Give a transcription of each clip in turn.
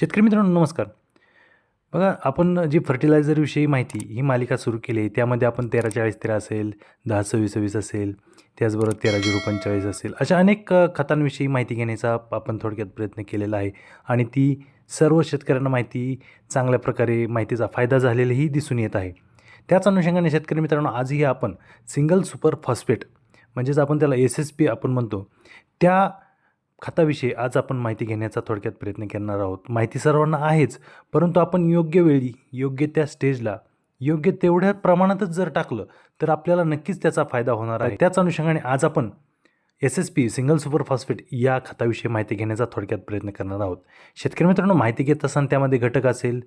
शेतकरी मित्रांनो नमस्कार. बघा आपण जी फर्टिलायझरविषयी माहिती ही मालिका सुरू केली आहे त्यामध्ये आपण तेरा चाळीस तेरा असेल दहा सव्वीस सव्वीस असेल त्याचबरोबर तेरा झिरो पंचेचाळीस असेल अशा अनेक खतांविषयी माहिती घेण्याचा आपण थोडक्यात प्रयत्न केलेला आहे. आणि ती सर्व शेतकऱ्यांना माहिती चांगल्या प्रकारे माहितीचा फायदा झालेलाही दिसून येत आहे. त्याच अनुषंगाने शेतकरी मित्रांनो आजही आपण सिंगल सुपर फॉस्फेट म्हणजेच आपण त्याला एस एस पी आपण म्हणतो त्या खताविषयी आज आपण माहिती घेण्याचा थोडक्यात प्रयत्न करणार आहोत. माहिती सर्वांना आहेच परंतु आपण योग्य वेळी योग्य त्या स्टेजला योग्य तेवढ्या प्रमाणातच जर टाकलं तर आपल्याला नक्कीच त्याचा फायदा होणार आहे. त्याच अनुषंगाने आज आपण S S P single super phosphate या खताविषयी माहिती घेण्याचा थोडक्यात प्रयत्न करणार आहोत. शेतकरी मित्रांनो माहिती घेत असताना त्यामध्ये घटक असेल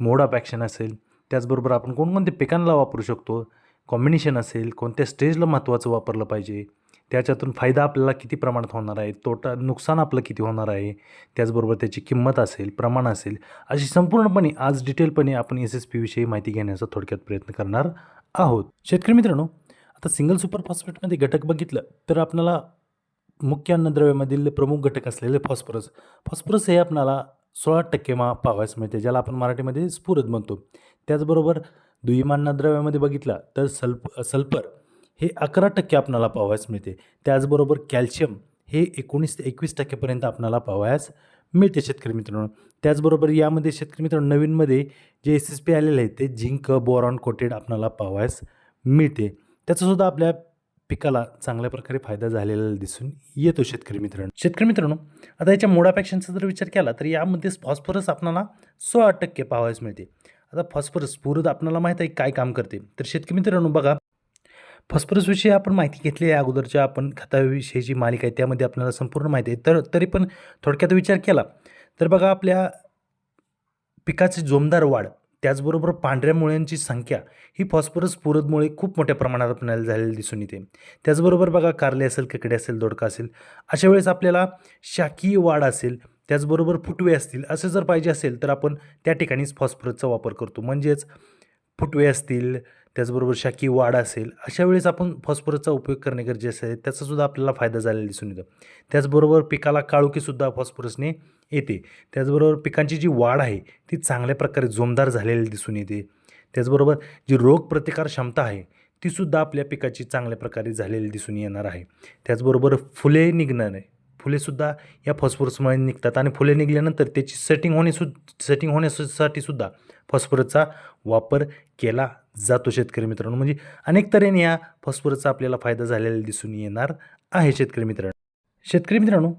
मोड ऑफ ॲक्शन असेल त्याचबरोबर आपण कोणकोणते पिकांना वापरू शकतो कॉम्बिनेशन असेल कोणत्या स्टेजला महत्त्वाचं वापरलं पाहिजे त्याच्यातून फायदा आपल्याला किती प्रमाणात होणार आहे? तोटा नुकसान आपलं किती होणार आहे? त्याचबरोबर त्याची किंमत असेल प्रमाण असेल अशी संपूर्णपणे आज डिटेलपणे आपण एस एस पीविषयी माहिती घेण्याचा थोडक्यात प्रयत्न करणार आहोत. शेतकरी मित्रांनो आता सिंगल सुपर फॉस्फेटमध्ये घटक बघितलं तर आपल्याला मुख्य अन्नद्रव्यामधील प्रमुख घटक असलेले फॉस्फरस. फॉस्फरस हे आपल्याला सोळा टक्के मा पाहावयास मिळते ज्याला आपण मराठीमध्ये स्फुरद म्हणतो. त्याचबरोबर दुय्यम अन्नद्रव्यामध्ये बघितला तर सल्फ सल्फर हे अकरा टक्के आपणाला पाहावयास मिळते. त्याचबरोबर कॅल्शियम हे एकोणीस ते एकवीस टक्केपर्यंत आपणाला पाहावयास मिळते शेतकरी मित्रांनो. त्याचबरोबर यामध्ये शेतकरी मित्रांनो नवीनमध्ये जे एस एस पी आलेले आहेत ते झिंक बोरॉन कोटेड आपणाला पाहावयास मिळते. त्याचासुद्धा आपल्या पिकाला चांगल्या प्रकारे फायदा झालेला दिसून येतो शेतकरी मित्रांनो. शेतकरी मित्रांनो आता याच्या मोडापॅक्शनचा जर विचार केला तर यामध्ये फॉस्फरस आपणाला सोळा टक्के पाहावयास मिळते. आता फॉस्फरस पूर्वत आपल्याला माहीत आहे काय काम करते. तर शेतकरी मित्रांनो बघा फॉस्फरसविषयी आपण माहिती घेतली आहे. अगोदरच्या आपण खताविषयीची मालिका आहे त्यामध्ये आपल्याला संपूर्ण माहिती आहे. तर तरी पण थोडक्यात विचार केला तर बघा आपल्या पिकाची जोमदार वाढ त्याचबरोबर पांढऱ्या मुळ्यांची संख्या ही फॉस्फरस पूरदमुळे खूप मोठ्या प्रमाणात आपल्याला झालेली दिसून येते. त्याचबरोबर बघा कारले असेल ककडे असेल दोडका असेल अशा वेळेस आपल्याला शाकीय वाढ असेल त्याचबरोबर फुटवे असतील असं जर पाहिजे असेल तर आपण त्या ठिकाणीच फॉस्फरसचा वापर करतो. म्हणजेच फुटवे असतील त्याचबरोबर शाकी वाढ असेल अशा वेळेस आपण फॉस्फरसचा उपयोग करणे गरजेचे आहे. त्याचासुद्धा आपल्याला फायदा झालेला दिसून येतो. त्याचबरोबर पिकाला काळुकीसुद्धा फॉस्फरसने येते. त्याचबरोबर पिकांची जी वाढ आहे ती चांगल्या प्रकारे जोमदार झालेली दिसून येते. त्याचबरोबर जी रोगप्रतिकार क्षमता आहे तीसुद्धा आपल्या पिकाची चांगल्या प्रकारे झालेली दिसून येणार आहे. त्याचबरोबर फुले निघणार नाही फुलेसुद्धा या फॉस्फरसमुळे निघतात आणि फुले निघाल्यानंतर त्याची सेटिंग होणे सु सेटिंग होण्यासाठी सुद्धा फॉस्फरसचा वापर केला जातो शेतकरी मित्रांनो. म्हणजे अनेक तऱ्हेने या फॉस्फरसचा आपल्याला फायदा झालेला दिसून येणार आहे शेतकरी मित्रांनो. शेतकरी मित्रांनो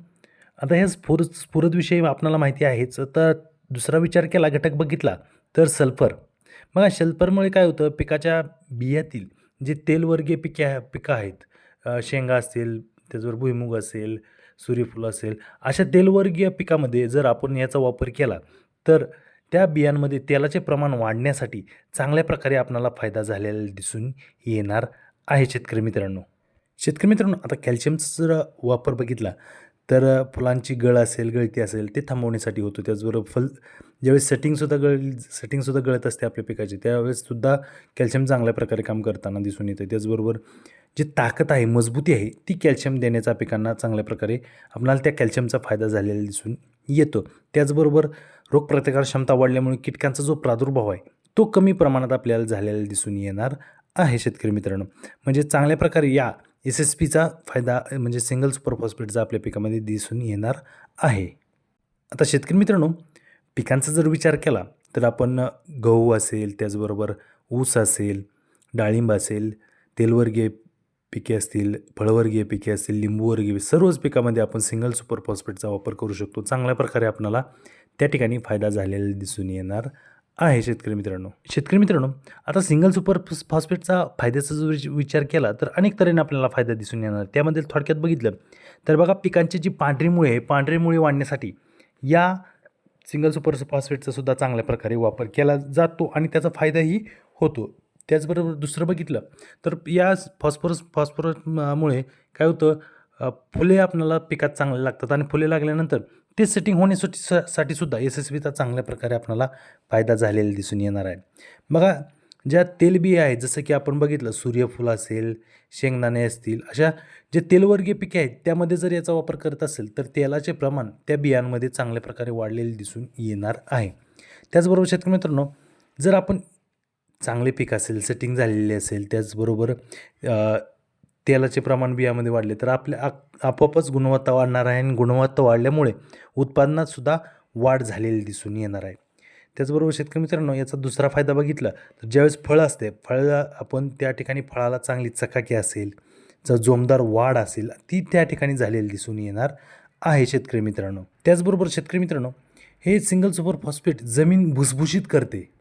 आता ह्या स्फुर स्फुरदविषयी आपल्याला माहिती आहेच. तर दुसरा विचार केला घटक बघितला तर सल्फर. बघा सल्फरमुळे काय होतं? पिकाच्या बियातील जे तेलवर्गीय पिके पिकं आहेत शेंगा असतील त्याचबरोबर भुईमुग असेल सूर्यफूल असेल अशा तेलवर्गीय पिकामध्ये जर आपण याचा वापर केला तर त्या बियांमध्ये तेलाचे प्रमाण वाढण्यासाठी चांगल्या प्रकारे आपणाला फायदा झालेला दिसून येणार आहे शेतकरी मित्रांनो. शेतकरी मित्रांनो आता कॅल्शियमचा जर वापर बघितला तर फुलांची गळ असेल गळती असेल ते थांबवण्यासाठी होतो. त्याचबरोबर फल ज्यावेळेस सेटिंगसुद्धा गळ सेटिंगसुद्धा गळत असते आपल्या पिकाची त्यावेळेससुद्धा कॅल्शियम चांगल्या प्रकारे काम करताना दिसून येतं. त्याचबरोबर जी ताकद आहे मजबूती आहे ती कॅल्शियम देण्याचा पिकांना चांगल्या प्रकारे आपणाला त्या कॅल्शियमचा फायदा झालेला दिसून येतो. त्याचबरोबर रोगप्रतिकार क्षमता वाढल्यामुळे कीटकांचा जो प्रादुर्भाव आहे तो कमी प्रमाणात आपल्याला झालेला दिसून येणार आहे शेतकरी मित्रांनो. म्हणजे चांगल्या प्रकारे या एस एस पीचा फायदा म्हणजे सिंगल सुपर फॉस्फेटचा आपल्या पिकामध्ये दिसून येणार आहे. आता शेतकरी मित्रांनो पिकांचा जर विचार केला तर आपण गहू असेल त्याचबरोबर ऊस असेल डाळिंब असेल तेलवर्गीय पिके असतील फळवर्गीय पिके असतील लिंबूवर्गीय सर्वच पिकामध्ये आपण सिंगल सुपर फॉस्फेटचा वापर करू शकतो. चांगल्या प्रकारे आपणाला त्या ठिकाणी फायदा झालेला दिसून येणार आहे शेतकरी मित्रांनो. शेतकरी मित्रांनो आता सिंगल सुपर फॉस्फेटचा फायद्याचा जर विचार केला तर अनेक तऱ्हेने आपल्याला फायदा दिसून येणार. त्यामध्ये थोडक्यात बघितलं तर बघा पिकांची जी पांढरी मुळे आहे पांढरी मुळे वाढण्यासाठी या सिंगल सुपर फॉस्फेटचा सुद्धा चांगल्या प्रकारे वापर केला जातो आणि त्याचा फायदाही होतो. त्याचबरोबर दुसरं बघितलं तर या फॉस्फरस फॉस्फरसमुळे काय होतं फुले आपल्याला पिकात चांगले लागतात आणि फुले लागल्यानंतर ते सेटिंग होण्यासाठी साठी सुद्धा एस एस बीचा चांगल्या प्रकारे आपल्याला फायदा झालेला दिसून येणार आहे. बघा ज्या तेलबिया आहेत जसं की आपण बघितलं सूर्यफूल असेल शेंगदाणे असतील अशा जे तेलवर्गीय पिके आहेत त्यामध्ये जर याचा वापर करत असेल तर तेलाचे प्रमाण त्या बियांमध्ये चांगल्या प्रकारे वाढलेले दिसून येणार आहे. त्याचबरोबर शेतकरी मित्रांनो जर आपण चांगले पीक असेल सेटिंग झालेली असेल त्याचबरोबर तेलाचे प्रमाण बियामध्ये वाढले तर आपल्या आप- आपोआपच गुणवत्ता वाढणार आहे आणि गुणवत्ता वाढल्यामुळे उत्पादनात सुद्धा वाढ झालेली दिसून येणार आहे. त्याचबरोबर शेतकरी मित्रांनो याचा दुसरा फायदा बघितला तर ज्यावेळेस फळं असते फळ आपण त्या ठिकाणी फळाला चांगली चकाकी असेल जर जोमदार वाढ असेल ती त्या ठिकाणी झालेली दिसून येणार आहे शेतकरी मित्रांनो. त्याचबरोबर शेतकरी मित्रांनो हे सिंगल सुपर फॉस्फेट जमीन भुसभुशीत करते.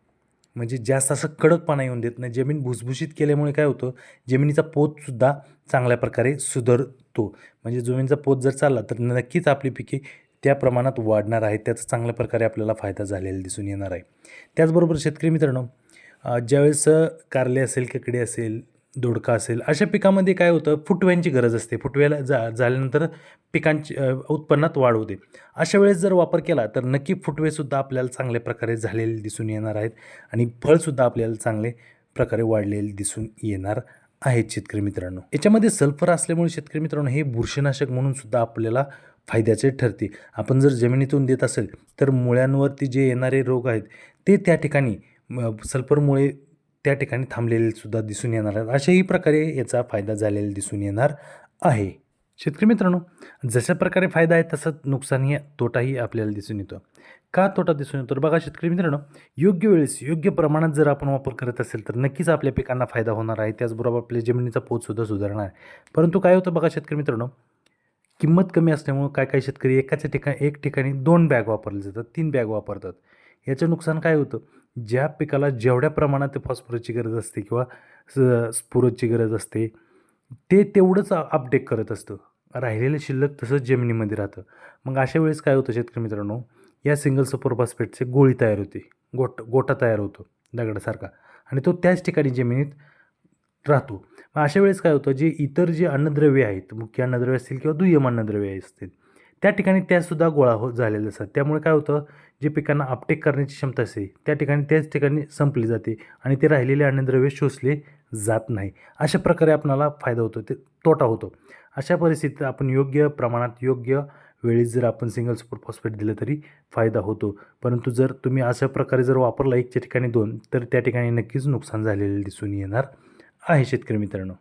म्हणजे जास्त असं कडकपणा येऊन देत नाही. जमीन भुसभुशीत केल्यामुळे काय होतं? जमिनीचा पोतसुद्धा चांगल्या प्रकारे सुधारतो. म्हणजे जमिनीचा पोत जर चालला तर नक्कीच आपली पिके त्या प्रमाणात वाढणार आहेत. त्याचा चांगल्या प्रकारे आपल्याला फायदा झालेला दिसून येणार आहे. त्याचबरोबर शेतकरी मित्रांनो ज्यावेळेस कारले असेल ककडी असेल दोडका असेल अशा पिकामध्ये काय होतं? फुटव्यांची गरज असते. फुटव्याला जा झाल्यानंतर पिकांची उत्पन्नात वाढ होते. अशा वेळेस जर वापर केला तर नक्की फुटवेसुद्धा आपल्याला चांगल्या प्रकारे झालेले दिसून येणार आहेत आणि फळसुद्धा आपल्याला चांगले प्रकारे वाढलेले दिसून येणार आहेत शेतकरी मित्रांनो. याच्यामध्ये सल्फर असल्यामुळे शेतकरी मित्रांनो हे बुरशीनाशक म्हणून सुद्धा आपल्याला फायद्याचे ठरते. आपण जर जमिनीतून देत असेल तर मुळ्यांवरती जे येणारे रोग आहेत ते त्या ठिकाणी सल्फरमुळे त्या ठिकाणी थांबलेले सुद्धा दिसून येणार आहेत. अशाही प्रकारे याचा फायदा झालेला दिसून येणार आहे. शेतकरी मित्रांनो जशा प्रकारे फायदा आहे तसंच नुकसानही तोटाही आपल्याला दिसून येतो. का तोटा दिसून येतो? बघा शेतकरी मित्रांनो योग्य वेळेस योग्य प्रमाणात जर आपण वापर करत असेल तर नक्कीच आपल्या पिकांना फायदा होणार आहे. त्याचबरोबर आपल्या जमिनीचा पोतसुद्धा सुधारणार आहे. परंतु काय होतं बघा शेतकरी मित्रांनो किंमत कमी असल्यामुळं काय काय शेतकरी एकाच ठिकाणी एक ठिकाणी दोन बॅग वापरले जातात तीन बॅग वापरतात. याचं नुकसान काय होतं? ज्या पिकाला जेवढ्या प्रमाणात ते फॉस्फरसची गरज असते किंवा स- स्फुरदची गरज असते ते तेवढंच अपडेट करत असतं. राहिलेलं शिल्लक तसंच जमिनीमध्ये राहतं. मग अशा वेळेस काय होतं शेतकरी मित्रांनो या सिंगल सुपर फॉस्फेटचे गोळी तयार होते. गोट गोटा तयार होतो दगडासारखा आणि तो त्याच ठिकाणी जमिनीत राहतो. मग अशा वेळेस काय होतं जे इतर जे अन्नद्रव्ये आहेत मुख्य अन्नद्रव्य असतील किंवा दुय्यम अन्नद्रव्ये असतील त्या ठिकाणी त्यासुद्धा गोळा हो झालेले असतात त्यामुळे काय होतं जे पिकांना अपटेक करण्याची क्षमता असते त्या ठिकाणी त्याच ठिकाणी संपली जाते आणि ते राहिलेले अन्नद्रव्य शोषले जात नाही. अशा प्रकारे आपणाला फायदा होतो ते तोटा होतो. अशा परिस्थितीत आपण योग्य प्रमाणात योग्य वेळी जर आपण सिंगल सुपर फॉस्फेट दिलं तरी फायदा होतो. परंतु जर तुम्ही अशा प्रकारे जर वापरला एकच्या ठिकाणी दोन तर त्या ठिकाणी नक्कीच नुकसान झालेले दिसून येणार आहे शेतकरी मित्रांनो.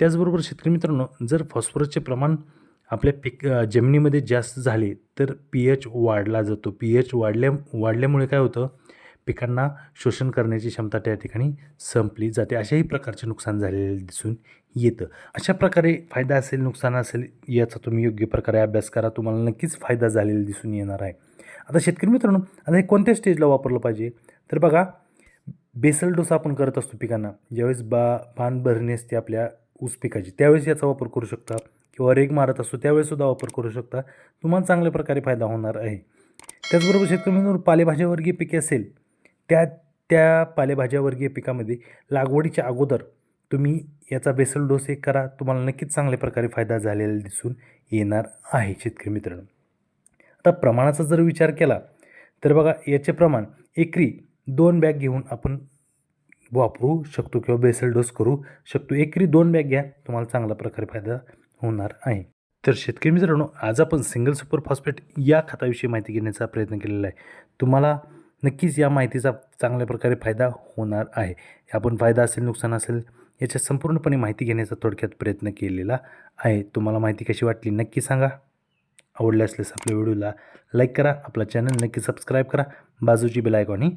त्याचबरोबर शेतकरी मित्रांनो जर फॉस्फरसचे प्रमाण आपल्या पिक जमिनीमध्ये जास्त झाले तर पी एच वाढला जातो. पी एच वाढल्या वाढल्यामुळे काय होतं? पिकांना शोषण करण्याची क्षमता त्या ठिकाणी संपली जाते. अशाही प्रकारचे नुकसान झालेले दिसून येतं. अशा प्रकारे फायदा असेल नुकसान असेल याचा तुम्ही योग्य प्रकारे अभ्यास करा. तुम्हाला नक्कीच फायदा झालेला दिसून येणार आहे. आता शेतकरी मित्रांनो आता हे कोणत्या स्टेजला वापरलं पाहिजे? तर बघा बेसल डोसा आपण करत असतो पिकांना. ज्यावेळेस बा बांध भरणी असते आपल्या ऊस पिकाची त्यावेळेस याचा वापर करू शकता. किंवा रेग मारत असतो त्यावेळीसुद्धा वापर करू शकता. तुम्हाला चांगल्या प्रकारे फायदा होणार आहे. त्याचबरोबर शेतकरी पालेभाज्यावर्गीय पिके असेल त्या त्या पालेभाज्यावर्गीय पिकामध्ये लागवडीच्या अगोदर तुम्ही याचा बेसल डोस एक करा. तुम्हाला नक्कीच चांगल्या प्रकारे फायदा झालेला दिसून येणार आहे शेतकरी मित्रांनो. आता प्रमाणाचा जर विचार केला तर बघा याचे प्रमाण एकरी दोन बॅग घेऊन आपण वापरू शकतो किंवा बेसल डोस करू शकतो. एकरी दोन बॅग घ्या तुम्हाला चांगल्या प्रकारे फायदा होणार आहे. तर शेतकरी मित्रांनो आज आपण सिंगल सुपर फॉस्फेट या खताविषयी माहिती घेण्याचा प्रयत्न केलेला आहे. तुम्हाला नक्कीच या माहितीचा चांगल्या प्रकारे फायदा होणार आहे. आपण फायदा असेल नुकसान असेल याच्या संपूर्णपणे माहिती घेण्याचा थोडक्यात प्रयत्न केलेला आहे. तुम्हाला माहिती कशी वाटली नक्की सांगा. आवडले असल्यास आपल्या व्हिडिओला लाईक करा आपला चॅनल नक्की सबस्क्राईब करा. बाजूची बेल आयकॉनही